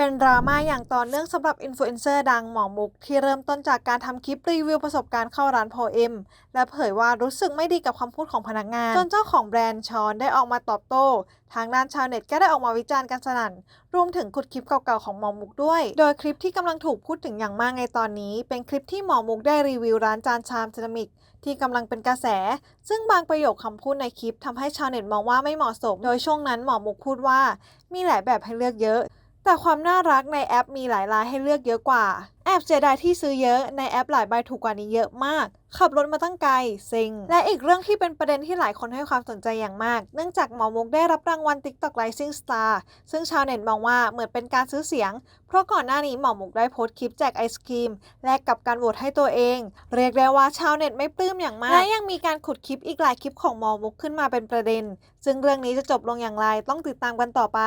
เป็นดราม่าอย่างต่อเนื่องสำหรับอินฟลูเอนเซอร์ดังหมอมุก ที่เริ่มต้นจากการทำคลิปรีวิวประสบการณ์เข้าร้านโพเอ็มและเผยว่ารู้สึกไม่ดีกับคำพูดของพนักงาน จนเจ้าของแบรนด์ชอนได้ออกมาตอบโต้ ทางด้านชาวเน็ตก็ได้ออกมาวิจารณ์กันสนั่น รวมถึงขุดคลิปเก่าๆของหมอมุกด้วย โดยคลิปที่กำลังถูกพูดถึงอย่างมากในตอนนี้ เป็นคลิปที่หมอมุกได้รีวิวร้านจานชามเซรามิกที่กำลังเป็นกระแส ซึ่งบางประโยคคำพูดในคลิปทำให้ชาวเน็ตมองว่าไม่เหมาะสม โดยช่วงนั้นหมอมุกพูดว่า มีหลายแบบให้เลือกเยอะ แต่ความน่ารักในแอปมีหลายรายให้เลือกเยอะกว่า แอบเสียดายที่ซื้อเยอะในแอปหลายใบถูกกว่านี้เยอะมาก ขับรถมาตั้งไกลเซ็ง และอีกเรื่องที่เป็นประเด็นที่หลายคนให้ความสนใจอย่างมาก เนื่องจากหมอมุกได้รับรางวัล TikTok Rising Star ซึ่งชาวเน็ตมองว่าเหมือนเป็นการซื้อเสียง เพราะก่อนหน้านี้หมอมุกได้โพสต์คลิปแจกไอศครีมแลกกับการโหวตให้ตัวเอง เรียกได้ว่าชาวเน็ตไม่ปลื้มอย่างมากและยังมีการขุดคลิปอีกหลายคลิปของหมอมุกขึ้นมาเป็นประเด็น ซึ่งเรื่องนี้จะจบลงอย่างไรต้องติดตามกันต่อไป